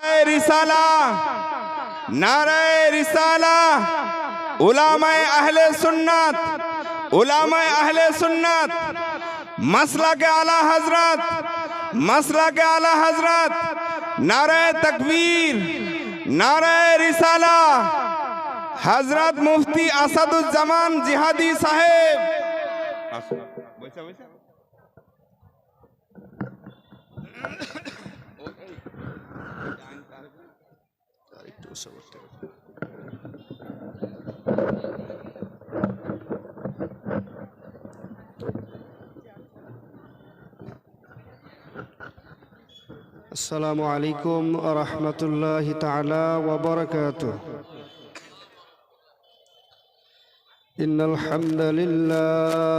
রিসালা নারায় রিসালা উলামায়ে আহলে সুন্নাত উলামায়ে আহলে সুন্নাত মাসলাকে আলা হযরত মাসলাকে আলা হযরত নারায় তাকবীর নারায় রিসালা হযরত মুফতি আসাদুজ্জামান জিহাদি সাহেব বসে বসে السلام عليكم ورحمة الله تعالى وبركاته. إن الحمد لله.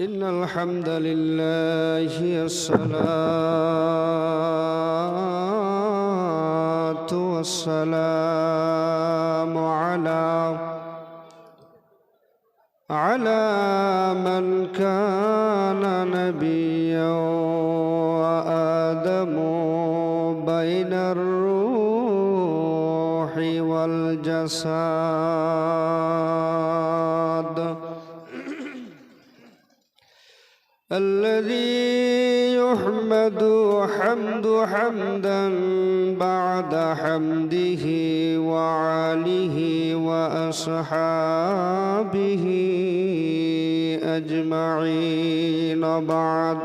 إن الحمد لله الصلاة والسلام على على من كان نبيا وآدم بين الروح والجسد الذي يحمد حمد حمدا بعد حمده وعاله وأصحابه أجمعين بعد.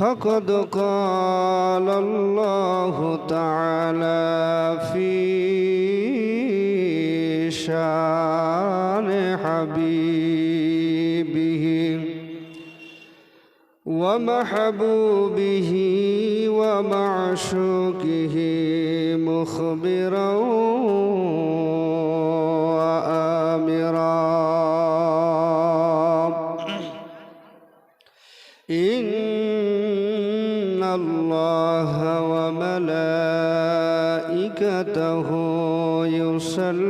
فقد قال الله تعالى في شان حبيبه ومحبوبه ومعشوقه مخبرا وآمرا. إن الله وملائكته يصلون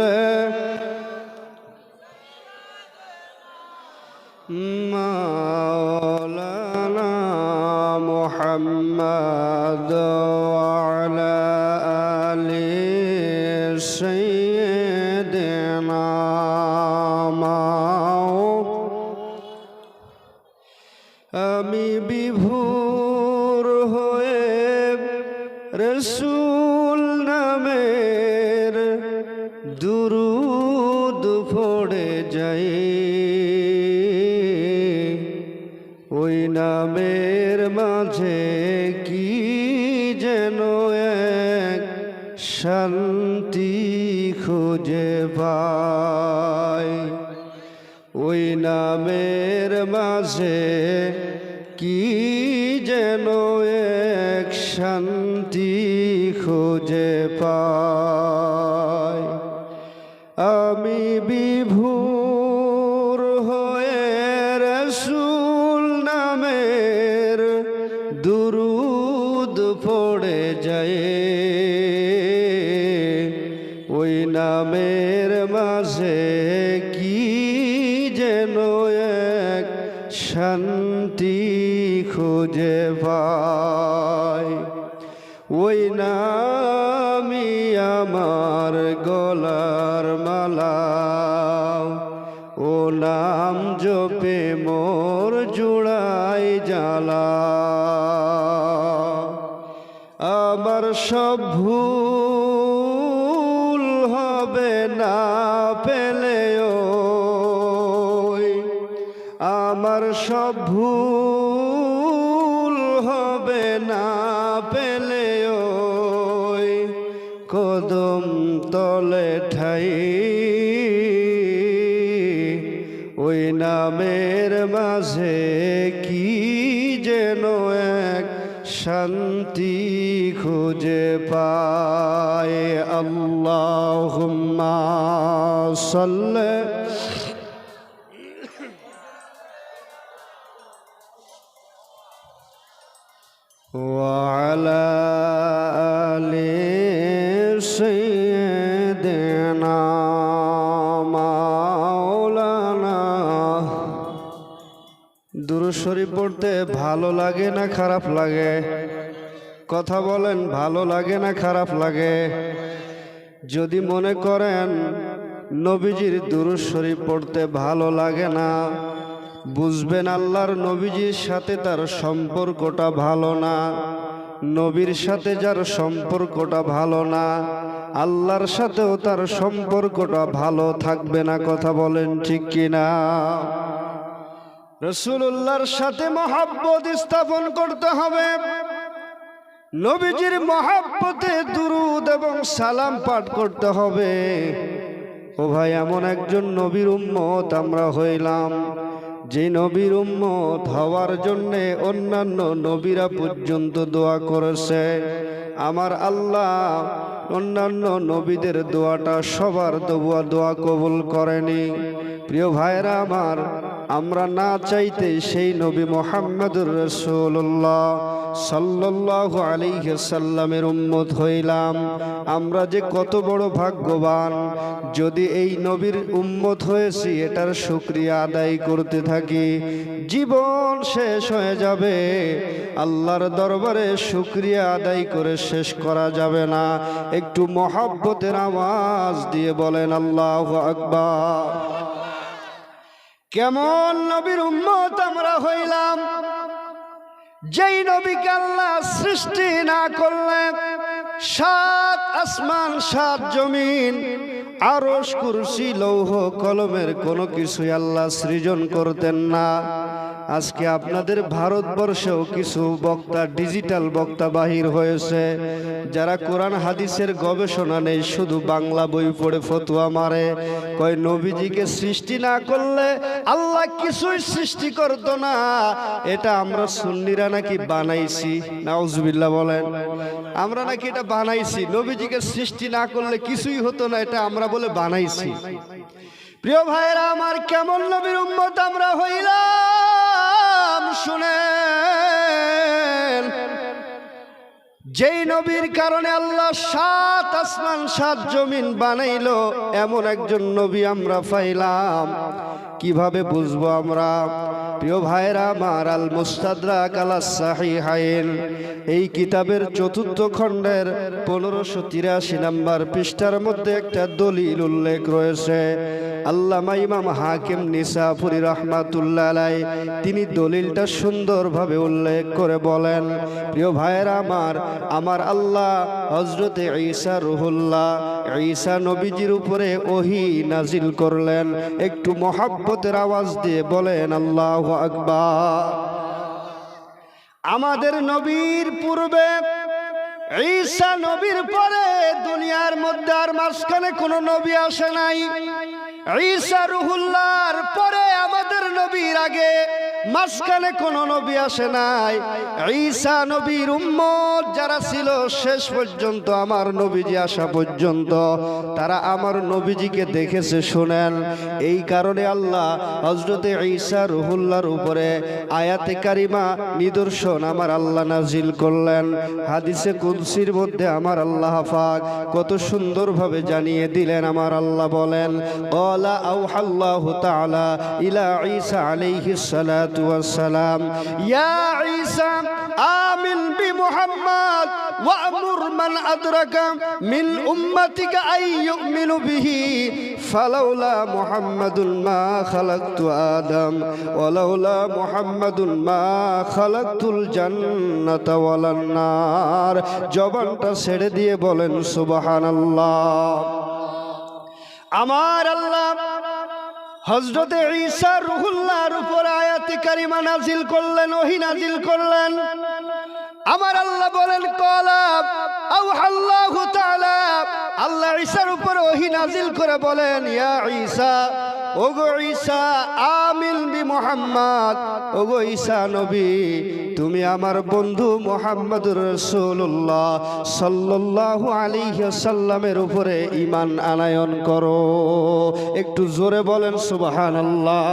দুরুদ পড়ে যাই। ওই নামের মাঝে কি যেন এক শান্তি খুঁজে পায় ওই নামের মাঝে কি যেন এক শান্তি খুঁজে পায় শান্তি খুঁজে পায় ওই নামি আমার গলার মালা। ও নাম জপে মোর জুড়াই জ্বালা। আমার সব ভুল নামের মাঝে কি যেন এক শান্তি খুঁজে পায় আল্লাহুম্মা সাল্লি وعلى দুরুশরী পড়তে ভালো লাগে না, খারাপ লাগে? কথা বলেন, ভালো লাগে না, খারাপ লাগে? যদি মনে করেন, নবীজির দুরুশরী পড়তে ভালো লাগে না, বুঝবেন আল্লাহর নবীজির সাথে তার সম্পর্কটা ভালো না, নবীর সাথে যার সম্পর্কটা ভালো না, আল্লাহর সাথেও তার সম্পর্কটা ভালো থাকবে না, কথা বলেন ঠিক কিনা? রসুল্লাহর সাথে মহাব্বত স্থাপন করতে হবে। নবীজির মহাব্বতে দুরুদ এবং সালাম পাঠ করতে হবে। ও ভাই, এমন একজন নবীর উম্মত আমরা হইলাম, যে নবীর উম্মত হওয়ার জন্যে অন্যান্য নবীরা পর্যন্ত দোয়া করেছে। আমার আল্লাহ অন্যান্য নবীদের দোয়াটা সবার দোয়া দোয়া কবুল করেনি। প্রিয় ভাইরা আমার আমরা না চাইতে সেই নবী মোহাম্মদুর রসুল্লাহ সাল্লাহ আলিহাসাল্লামের উম্মত হইলাম। আমরা যে কত বড় ভাগ্যবান, যদি এই নবীর উম্মত হয়েছি, এটার শুক্রিয়া আদায় করতে থাকি, জীবন শেষ হয়ে যাবে। আল্লাহর দরবারে শুক্রিয়া আদায় করে শেষ করা যাবে না। একটু মহাব্বতের আওয়াজ দিয়ে বলেন, আল্লাহ আকবার। কেমন নবীর উম্মত আমরা হইলাম? যেই নবীকে আল্লাহ সৃষ্টি না করলেন সাত আসমান, সাত জমিন আরস কুরসি, লৌহ, কলমের কোনো কিছুই আল্লাহ সৃজন করতেন না। আজকে আপনাদের ভারতবর্ষেও কিছু বক্তা ডিজিটাল বক্তা বাহির হয়েছে, যারা কোরআন হাদিসের গবেষণা নেই, শুধু বাংলা বই পড়ে ফতুয়া মারে। কয়, নবীজিকে সৃষ্টি না করলে আল্লাহ কিছুই সৃষ্টি করতো না। এটা আমরা সুন্নিরা নাকি বানাইছি? নাউজুবিল্লাহ বলেন। আমরা নাকি এটা বানাইছি? নবীজিকে সৃষ্টি না করলে কিছুই হতো না, এটা আমরা বলে বানাইছি। প্রিয় ভাইরা আমার কেমন নবীর উম্মত আমরা হইলাম? শুনেন। যেই নবীর কারণে আল্লাহ সাত আসমান, সাত জমিন বানাইল, এমন একজন নবী আমরা পাইলাম। কীভাবে বুঝব আমরা? প্রিয় ভাইরা আমার আল কালা আলা সাহিহাইন। এই কিতাবের চতুর্থ খণ্ডের পনেরোশো তিরাশি নাম্বার পৃষ্ঠার মধ্যে একটা দলিল উল্লেখ রয়েছে। আল্লামা ইমাম হাকিম নিসাফুরি রহমাতুল্লাহ আলাই তিনি দলিলটা সুন্দরভাবে উল্লেখ করে বলেন, প্রিয় ভাইয়েরা, আমার আমার আল্লাহ হজরতে ঈসা রুহুল্লাহ, ঈসা নবীজির উপরে ওহি নাজিল করলেন। একটু মহাব্বতের আওয়াজ দিয়ে বলেন, আল্লাহ আকবার। আমাদের নবীর পূর্বে, ঈসা নবীর পরে দুনিয়ার মধ্যে আর মাঝখানে কোনো নবী আসে নাই। ঈসা রুহুল্লার পরে আমাদের নবীর আগে মাঝখানে কোন নবী আসে নাই। ঈসা নবীর উম্মত যারা ছিল, শেষ পর্যন্ত আমার নবীজি আসা পর্যন্ত তারা আমার নবীজিকে দেখেছে, শোনেন। এই কারণে আল্লাহ হজরতে ঈসা রুহুল্লার উপরে আয়াতে কারিমা নিদর্শন আমার আল্লাহ নাজিল করলেন। হাদিসে কুলসির মধ্যে আমার আল্লাহ ফাক কত সুন্দরভাবে জানিয়ে দিলেন, আমার আল্লাহ বলেন অলা আউ আল্লাহ ইলা ঈসা عليه الصلاة والسلام يا عيسى آمن بمحمد وأمر من أدرك من أمتك أن يؤمن به فلولا محمد ما خلقت آدم ولولا محمد ما خلقت الجنة ولا النار জবানটা ছেড়ে দিয়ে বলেন সুবহানাল্লাহ আমার আল্লাহ হজরতে ঈসা রুহুল্লাহর উপর আয়াতে কারিমা নাজিল করলেন, ওহি নাজিল করলেন। আমার আল্লাহ বলেন কলাব আল্লাহ তাআলা। আল্লাহ ঈসার উপর ওহি নাজিল করে বলেন, ইয়া ঈসা ওগো ঈসা আমিন বি মোহাম্মদ। ওগো ঈসা নবী, তুমি আমার বন্ধু মোহাম্মদুর রসুল্লাহ সাল্লাল্লাহু আলাইহি সাল্লামের উপরে ইমান আনায়ন করো। একটু জোরে বলেন সুবাহান আল্লাহ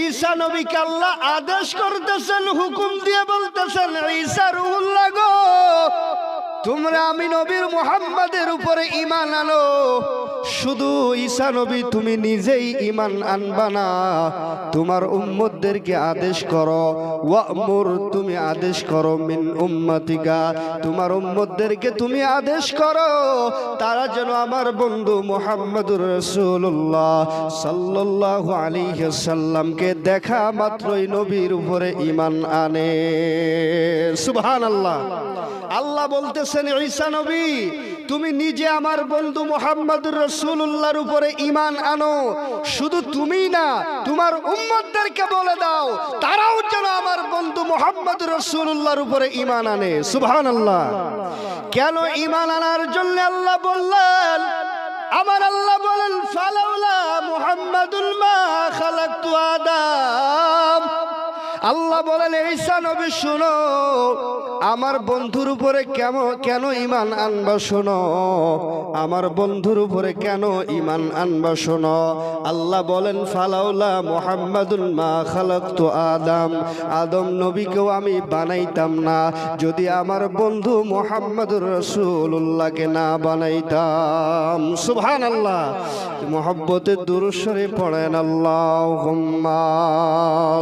ঈসা নবীকে আল্লাহ আদেশ করতেছেন, হুকুম দিয়ে বলতেছেন ঈসা রুহুল্লাহ গো, তোমরা আমি নবীর মোহাম্মদের উপরে ইমান আনো। শুধু ঈসা নবী, তুমি নিজেই ইমান আনবা না। তোমার উম্মতদেরকে আদেশ করো, ওয়ামুর, তুমি আদেশ করো মিন উম্মতিকা। তোমার উম্মতদেরকে তুমি আদেশ করো, তারা যেন আমার বন্ধু মোহাম্মদুর রসুল্লাহ সাল্লাল্লাহু আলাইহি সাল্লামকে দেখা মাত্রই নবীর উপরে ইমান আনে। সুবহানাল্লাহ। আল্লাহ বলতেছেন ঈসা নবী তুমি নিজে আমার বন্ধু মোহাম্মদুর রসুল্লাহর উপরে ইমান আনো। শুধু তুমি না, তোমার উম্মতদেরকে বলে দাও, তারাও যেন আমার বন্ধু মোহাম্মদুর রসুল্লাহর উপরে ইমান আনে। সুবহানাল্লাহ। কেন ইমান আনার জন্য আল্লাহ বললেন, আমার আল্লাহ বলেন, ফালাউলা মুহাম্মাদুল মা আদম আল্লাহ বলেন ঈসা নবী, শুনো। আমার বন্ধুর উপরে কেমন কেন ইমান আনবা শোনো? আমার বন্ধুর উপরে কেন ইমান আনবা শোনো? আল্লাহ বলেন, ফালাউলা মোহাম্মদুল মা খালাকতু আদম। আদম নবীকেও আমি বানাইতাম না। যদি আমার বন্ধু মোহাম্মদুর রসুল্লাহকে না বানাইতাম। সুবহান আল্লাহ মোহব্বতের দুরুস্বরে পড়েন আল্লাহ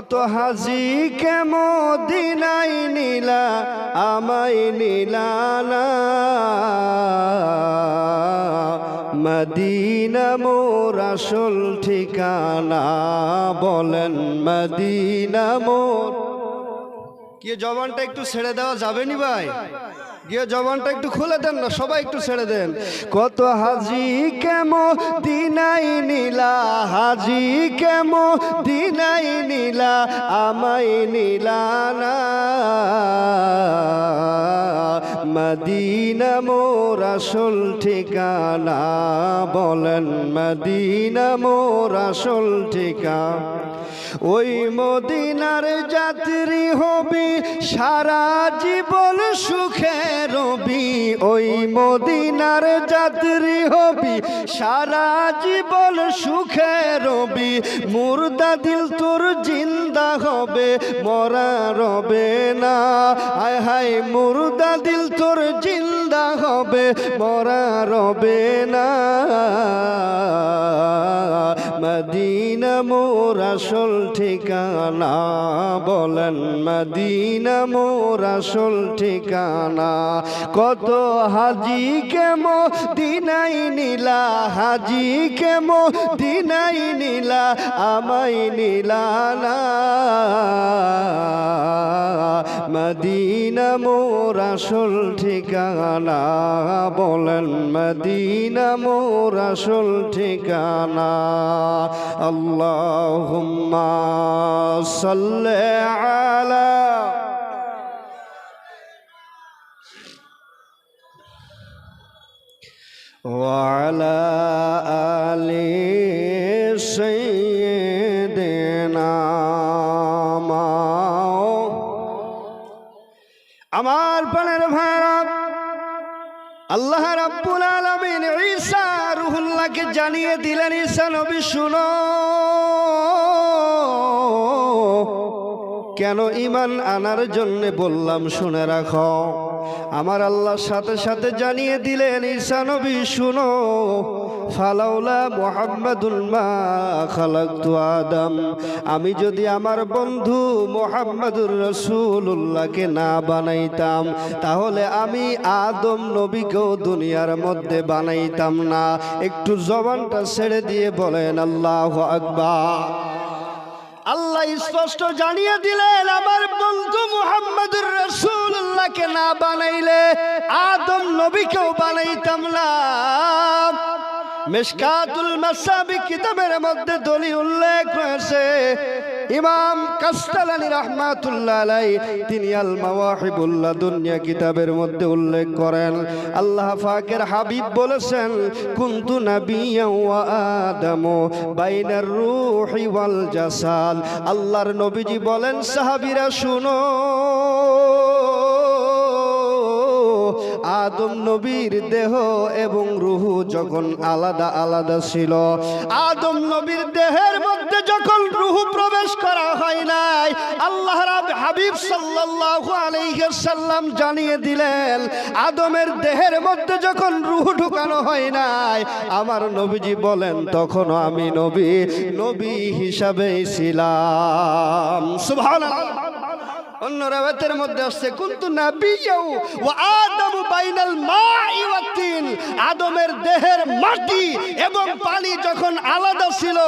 কত হাজি কে মদিনাই নীলা, আমায় নীলানা মদিনা মোর আসল ঠিকানা, বলেন মদিনা মোর। কি জবানটা একটু ছেড়ে দেওয়া যাবে নি ভাই? গিয়ে জবানটা একটু খুলে দেন না, সবাই একটু ছেড়ে দেন। কত হাজি কেম দিনাই নীলা, হাজি কেম দিনাই নীলা, আমায় নীলা না। মদিনা মোর আসল ঠিকানা, বলেন মদিনা মোর আসল ঠিকা। ওই মদিনার যাত্রী হবি সারা জীবন সুখে রবি। ওই মদিনার যাত্রী হবি সারা জীবন সুখে রবি। মুর্দা দিল তোর জিন্দা হবে, মরা রবে না। হায় হায় মুর্দা দিল তোর জিন্দা হবে মরা রবে না। মদিনা মোর আসল ঠিকানা, বলেন মদিনা মোর আসল ঠিকানা। কত হাজি কেম দিনাই নীলা, হাজি কেম দিনাই নীলা, আমাই নীলা না। মদিনা মোর আসল ঠিকানা, বলেন মদিনা মোর আসল ঠিকানা। আল্লাহুম্মা সাল্লি আলা وعلى آل سيدنا মাও আমার প্রাণের ভাইরা আল্লাহ রাব্বুল আলামিন ঈসা রুহুল্লাহকে জানিয়ে দিলেন ঈসা নবী, শুনো। কেন ইমান আনার জন্য বললাম, শুনে রাখ। আমার আল্লাহর সাথে সাথে জানিয়ে দিলেন ঈসা নবী, শুনো। ফালাউলা মোহাম্মদুল মা খালাকতু আদম। আমি যদি আমার বন্ধু মোহাম্মদুর রসুল্লাহকে না বানাইতাম, তাহলে আমি আদম নবীকেও দুনিয়ার মধ্যে বানাইতাম না। একটু জবানটা ছেড়ে দিয়ে বলেন, আল্লাহ আকবার। আল্লাহ স্পষ্ট জানিয়ে দিলেন, আমার বন্ধু মুহাম্মদুর রসুল্লাহকে না বানাইলে আদম নবীকেও বানাইতাম না। মেশকাতুল মাসাবি কিতাবের মধ্যে দলি উল্লেখ হয়েছে ইমাম কাস্তালানি রহমাতুল্লাহ আলাই তিনি আল মাওয়াহিবুল্লাহ দুনিয়া কিতাবের মধ্যে উল্লেখ করেন। আল্লাহ পাকের হাবিব বলেছেন, কুনতু নাবিয়্যা ওয়া আদম বাইনার রূহি ওয়াল জাসাল আল্লাহর নবীজি বলেন, সাহাবীরা, শুনো। আদম নবীর দেহ এবং রুহু যখন আলাদা আলাদা ছিল, আদম নবীর দেহের মধ্যে যখন রুহু প্রবেশ করা হয় নাই আল্লাহ হাবিব সাল্লাল্লাহু আলাইহি সাল্লাম জানিয়ে দিলেন, আদমের দেহের মধ্যে যখন রুহু ঢুকানো হয় নাই, আমার নবীজি বলেন তখন আমি নবী নবী হিসাবেই ছিলাম। সুবহানাল্লাহ। অন্য রাবাতের মধ্যে আসছে কুন্তু নাবিয়াউ ওয়া আদম বাইনাল মাই ওয়া তিন। আদমের দেহের মাটি এবং পানি যখন আলাদা ছিল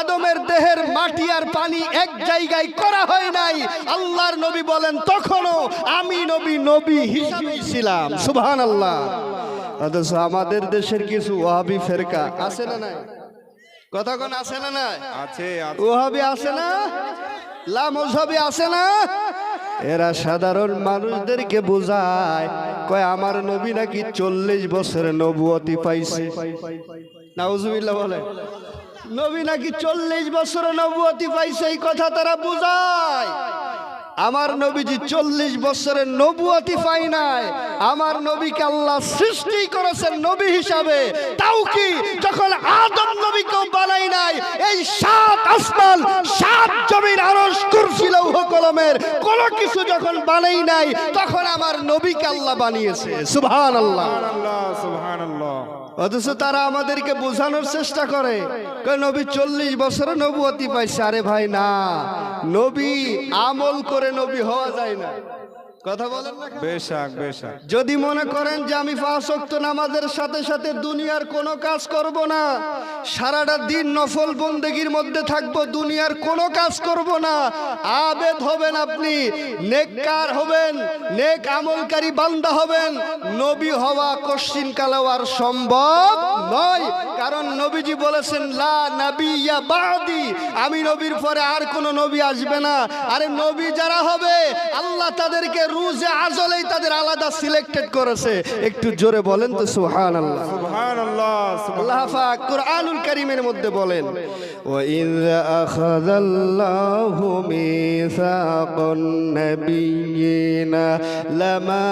আদমের দেহের মাটি আর পানি এক জায়গায় করা হয় নাই। আল্লাহর নবী বলেন তখনও আমি নবী নবী হিসাবে ছিলাম। সুবহানাল্লাহ। অথচ আমাদের দেশের কিছু ওয়াহাবি ফেরকা আছে না নাই? কথা কোন আছে না নাই? আছে আছে। ওহাবি আছে না? লা মজহবি আছে না? এরা সাধারণ মানুষদেরকে বোঝায়, কয় আমার নবী নাকি চল্লিশ বছর নবুয়তি পাইছে। বলে, নবী নাকি চল্লিশ বছর নবুয়তি পাইছে, এই কথা তারা বোঝায়। আমার নবীজি চল্লিশ বছরের নবুয়তি পাই নাই। আমার নবীকে আল্লাহ সৃষ্টি করেছেন নবী হিসাবে। তাও কি যখন আদম নবীকেও বানাই নাই, এই সাত আসমান, সাত জমির আরশ, কুরসি, লৌহ, কলমের কোন কিছু যখন বানাই নাই, তখন আমার নবীকে আল্লাহ বানিয়েছে। সুবহানাল্লাহ সুবহানাল্লাহ। অথচ তারা আমাদেরকে বোঝানোর চেষ্টা করে। নবী, চল্লিশ বছরে নবুয়তি পাইছে। আরে ভাই, না। নবী আমল করে নবী হওয়া যায় না। কথা বলেন না বেশাক বেশাক। যদি মনে করেন যে আমি ফাঁসক্ত নামাজের সাথে সাথে দুনিয়ার কোনো কাজ করব না সারাটা দিন নফল বন্দেগীর মধ্যে থাকব দুনিয়ার কোনো কাজ করব না আবেদ হবেন আপনি নেককার হবেন নেক আমলকারী বান্দা হবেন নবী হওয়া কশ্চিন কালাও আর সম্ভব নয়। কারণ নবীজি বলেছেন লা নাবিয়া বাদি। আমি নবীর পরে আর কোনো নবী আসবে না। আরে নবী যারা হবে আল্লাহ তাদেরকে রুজে আজলেই তাদের আলাদা সিলেক্টেড করেছে। একটু জোরে বলেন তো সুবহানাল্লাহ। সুবহানাল্লাহ আল্লাহ পাক কুরআনুল কারীমের মধ্যে বলেন ওয়াইয আখাযাল্লাহু মিসাকান নাবিয়িনা লামা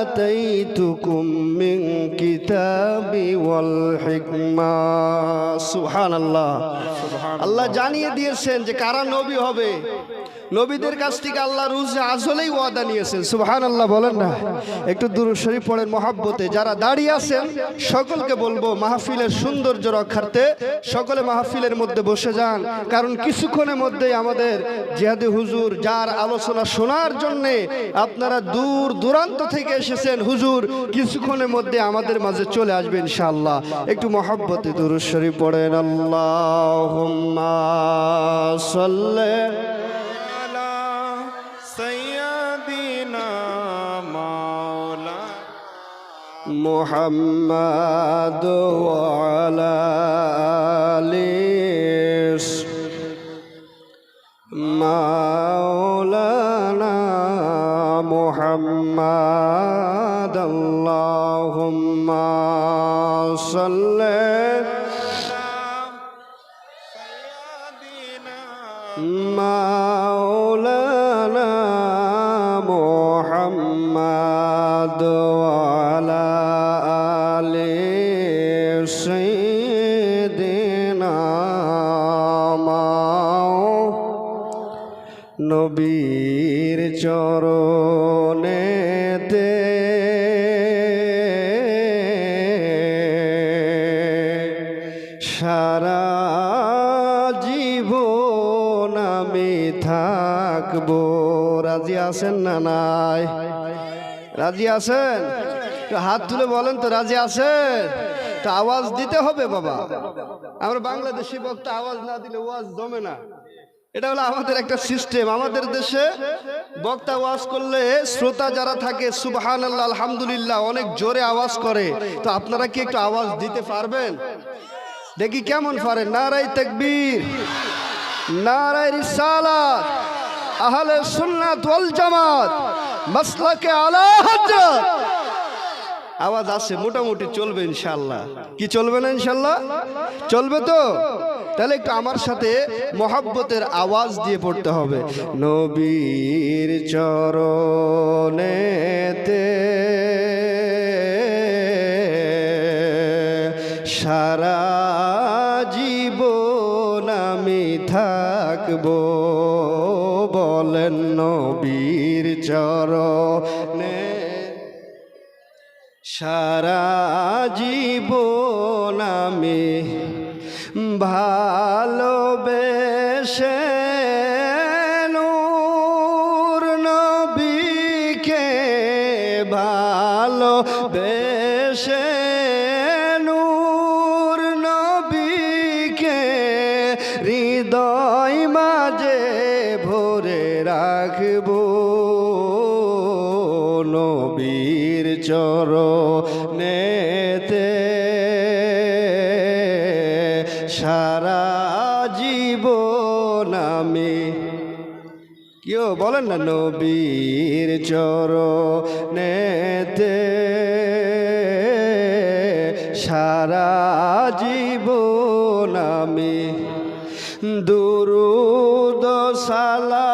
আতাইতুকুম মিন কিতাবি ওয়াল হিকমা সুবহানাল্লাহ। আল্লাহ জানিয়ে দিয়েছেন যে কারা নবী হবে? নবীদের কাছ থেকে আল্লাহ রুজে আজলেই ওয়াদা নিয়েছেন। সুবহান আল্লাহ বলেন না? একটু দূর শরীফ পড়েন মহাব্বতে। যারা দাঁড়িয়ে আছেন, সকলকে বলব মাহফিলের সৌন্দর্য রক্ষার্থে সকলে মাহফিলের মধ্যে বসে যান। কারণ কিছুক্ষণের মধ্যেই আমাদের জিহাদি হুজুর যার আলোচনা শোনার জন্যে আপনারা দূর দূরান্ত থেকে এসেছেন, হুজুর কিছুক্ষণের মধ্যে আমাদের মাঝে চলে আসবে ইনশাআল্লাহ। একটু মহাব্বতে দূর শরীফ পড়েন। আল্লাহ محمد وعلى آله مولانا محمد اللهم صل আছেন না নাই? রাজি আছেন? হাত তুলে বলেন তো, রাজি আছেন? তো আওয়াজ দিতে হবে বাবা। আমরা বাংলাদেশি বক্তা, আওয়াজ না দিলে ওয়াজ জমে না। এটা হলো আমাদের একটা সিস্টেম আমাদের দেশে বক্তা আওয়াজ করলে শ্রোতা যারা থাকে সুবহান আল্লাহ আলহামদুলিল্লাহ, অনেক জোরে আওয়াজ করে। তো আপনারা কি একটু আওয়াজ দিতে পারবেন? দেখি কেমন পারেন। নারাই তাকবীর নারাই রিসালাত। আহলে সুন্নাত ওয়াল জামাত, মাসলাকে আলা হযরত আওয়াজ আছে, মোটামুটি চলবে ইনশাল্লাহ কি চলবে না ইনশাল্লাহ চলবে তো? তাহলে একটু আমার সাথে মহাব্বতের আওয়াজ দিয়ে পড়তে হবে। নবীর চরণেতে সারা জীবন আমি থাকব। বলেন নবীর চরণে। সারা জীবন আমি ভালোবেসে বলেন না নবীর চরণেতে সারা জীবন আমি দুরুদ সালামে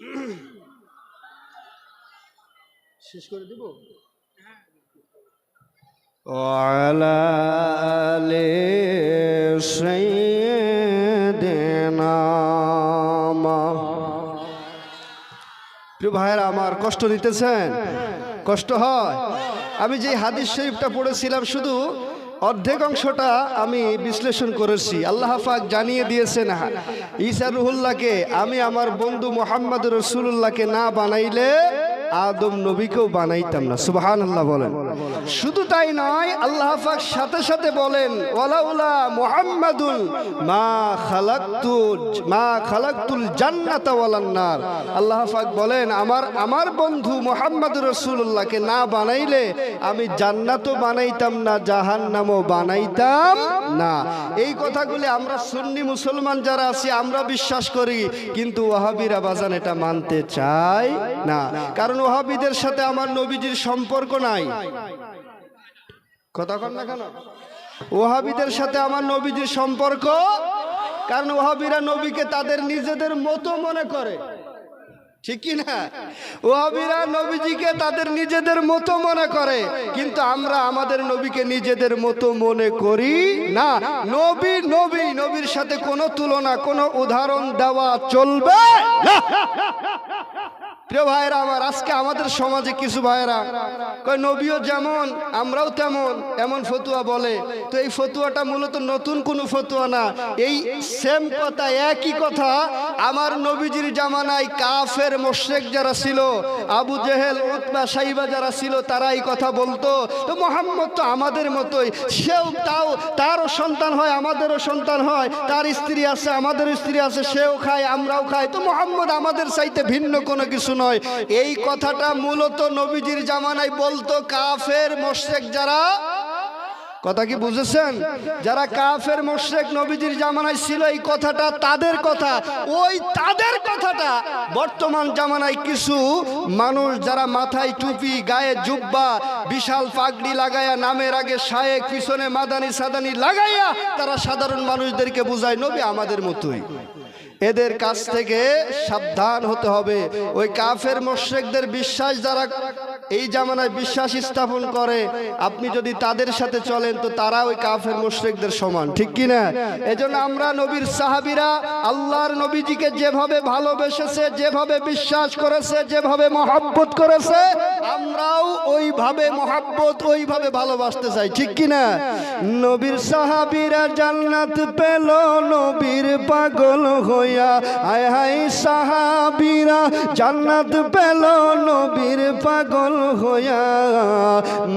শেষ করে দিব وعلى آل سيدنا প্রিয় ভাইয়েরা আমার কষ্ট দিতেছেন কষ্ট হয় আমি যে হাদিস শরীফটা পড়েছিলাম শুধু অর্ধেক অংশটা আমি বিশ্লেষণ করেছি। আল্লাহ পাক জানিয়ে দিয়েছেন, ঈসা রুহুল্লাহকে আমি আমার বন্ধু মোহাম্মদ রসুল্লাহকে না বানাইলে আদম নবীকেও বানাইতাম না সুবহান আল্লাহ বলেন। শুধু তাই নয়, আল্লাহ পাক সাথে সাথে বলেন, ওয়ালাউলা মুহাম্মাদুল মা খালাকতু মা খালাকতুল জান্নাতা ওয়ালান নার। আল্লাহ পাক বলেন, আমার আমার বন্ধু মোহাম্মদ রসুল্লাহকে না বানাইলে আমি জান্নাতও বানাইতাম না, জাহান্নামও বানাইতাম না। এই কথাগুলি আমরা সুন্নি মুসলমান যারা আছি, আমরা বিশ্বাস করি, কিন্তু ওয়াহাবিরা বাজান এটা মানতে চাই না। কারণ ওহাবিদের সাথে আমার নবীজির সম্পর্ক নাই। কথা কন না কেন? ওহাবিদের সাথে আমার নবীজির সম্পর্ক, কারণ ওহাবিরা নবীকে তাদের নিজেদের মতো মনে করে। ঠিক না? ওহাবিরা নবীজিকে তাদের নিজেদের মতো মনে করে, কিন্তু আমরা আমাদের নবীকে নিজেদের মতো মনে করি না। নবী নবী, নবীর সাথে কোনো তুলনা, কোনো উদাহরণ দেওয়া চলবে না। প্রিয় ভাইরা আমার, আজকে আমাদের সমাজে কিছু ভাইরা কয়, নবীও যেমন, আমরাও তেমন, এমন ফতুয়া বলে। তো এই ফতুয়াটা মূলত নতুন কোনো ফতুয়া না। এই সেম কথা, একই কথা আমার নবীজির জামানায় কাফের মোশেক যারা ছিল, আবু জেহেল, উতবা সাইবা যারা ছিল তারা এই কথা বলতো। তো মোহাম্মদ তো আমাদের মতোই, সেও তাও, তারও সন্তান হয়, আমাদেরও সন্তান হয়, তার স্ত্রী আছে আমাদের স্ত্রী আছে, সেও খায়, আমরাও খাই। তো মোহাম্মদ আমাদের চাইতে ভিন্ন কোনো কিছু নয়। এই কথাটা মূলত নবীজির জামানায় বলতো কাফের মোশেক যারা কথা কি বুঝেছেন? যারা কাফের, মোশরেক নবীজির জামানায় ছিল, এই কথাটা তাদের কথা। ওই তাদের কথাটা বর্তমান জামানায় কিছু মানুষ যারা মাথায় টুপি, গায়ে জুব্বা, বিশাল পাগড়ি লাগায়া, নামের আগে শায়েক পিছনে মাদানি সাদানি লাগাইয়া তারা সাধারণ মানুষদেরকে বুঝায়, নবী আমাদের মতোই। এদের কাছ থেকে সাবধান হতে হবে। ওই কাফের, মোশরেকদের বিশ্বাস যারা এই জামানায় বিশ্বাস স্থাপন করে, আপনি যদি তাদের সাথে চলেন, তো তারা ওই কাফের মোশরেকদের সমান, ঠিক কি না এজন্য আমরা নবীর সাহাবীরা আল্লাহর নবীজিকে যেভাবে ভালোবেসেছে, যেভাবে বিশ্বাস করেছে, যেভাবে মহাব্বত করেছে, আমরাও ওইভাবে মহাব্বত, ওইভাবে ভালোবাসতে চাই, ঠিক কি না নবীর সাহাবীরা জান্নাত পেল, নবীর পাগল হইয়া আয় হায় সাহাবিরা জান্নাত পেল, নবীর পাগল হইয়া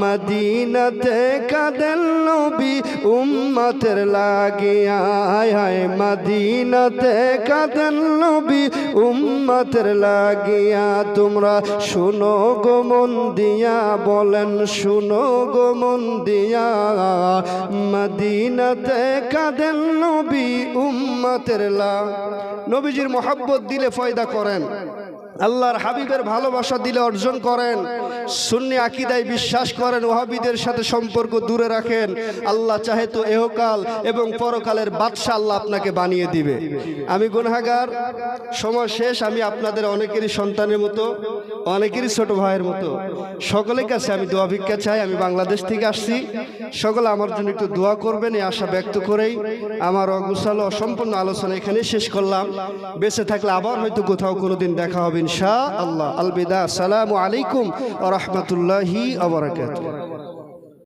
মদিনাতে কাদেন নবী উম্মতের লাগিয়া হায় মদিনাতে কাদেন নবী উম্মতের লাগিয়া তোমরা শুনো গো মন দিয়া, বলেন শুনো গো মন দিয়া। মদিনাতে কাদেন নবী উম্মতের লা নবীজির মোহাব্বত দিলে ফয়দা করেন। আল্লাহর হাবিবের ভালোবাসা দিলে অর্জন করেন। সুন্নি আকিদায় বিশ্বাস করেন ওহাবিদের সাথে সম্পর্ক দূরে রাখেন। আল্লাহ চাহে তো এহকাল এবং পরকালের বাদশাহ আল্লাহ আপনাকে বানিয়ে দিবে। আমি গুনাগার সময় শেষ, আমি আপনাদের অনেকেরই সন্তানের মতো, অনেকেরই ছোট ভাইয়ের মতো। সকলের কাছে আমি দোয়া ভিক্ষা চাই, আমি বাংলাদেশ থেকে আসছি। সকলে আমার জন্য একটু দোয়া করবেন, এই আশা ব্যক্ত করেই আমার অগুসালো অসম্পূর্ণ আলোচনা এখানে শেষ করলাম। বেঁচে থাকলে আবার হয়তো কোথাও কোনো দিন দেখা হবে ইনশা আল্লাহ আলবিদা। আসসালামু আলাইকুম রহমতুল্লাহি আবরাকাত